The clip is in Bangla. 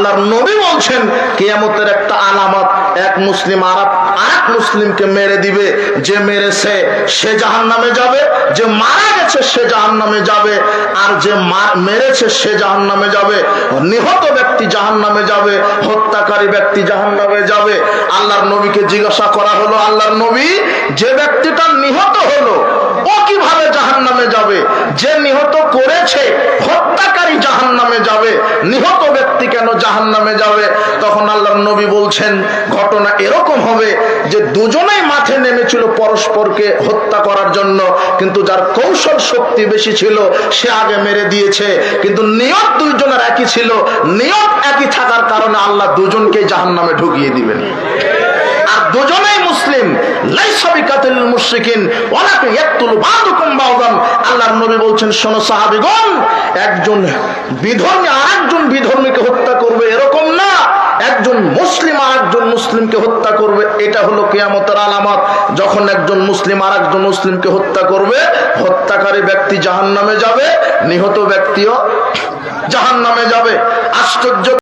আল্লাহর নবী বলছেন, কিয়ামতের একটা আলামত, এক মুসলিম আর এক মুসলিমকে মেরে দিবে, যে মেরেছে সে জাহান নামে যাবে, যে মারা গেছে সে জাহান নামে যাবে, আর যে মেরেছে সে জাহান নামে যাবে, নিহত ব্যক্তি জাহান নামে যাবে, হত্যাকারী ব্যক্তি জাহান নামে যাবে। আল্লাহর নবীকে জিজ্ঞাসা করা হলো, আল্লাহর নবী, যে ব্যক্তিটা নিহত হলো, ও কীভাবে জাহান নামে যাবে? যে নিহত করেছে, হত্যাকারী জাহান নামে যাবে, নিহত কেন জাহান নামে যাবে? তখন আল্লাহর নবী বলছেন, ঘটনা এরকম হবে যে দুজনেই মাঠে নেমেছিল পরস্পরকে হত্যা করার জন্য, কিন্তু যার কৌশল শক্তি বেশি ছিল, সে আগে মেরে দিয়েছে। কিন্তু নিয়ত দুইজনের একই ছিল, নিয়ত একই থাকার কারণে আল্লাহ দুজনকে জাহান নামে ঢুকিয়ে দিবেন। আর দুজনেই মুসলিম আল্লাহর নবী বলছেন, শোনো একজন বিধর্মী বিধর্মীকে হত্যা করবে এরকম না। একজন মুসলিম আরেকজন মুসলিমকে হত্যা করবে, এটা হলো কিয়ামতের আলামত। যখন একজন মুসলিম আরেকজন মুসলিমকে হত্যা করবে, হত্যাকারী ব্যক্তি জাহান্নামে যাবে, নিহত ব্যক্তিও জাহান্নামে যাবে। আশ্চর্য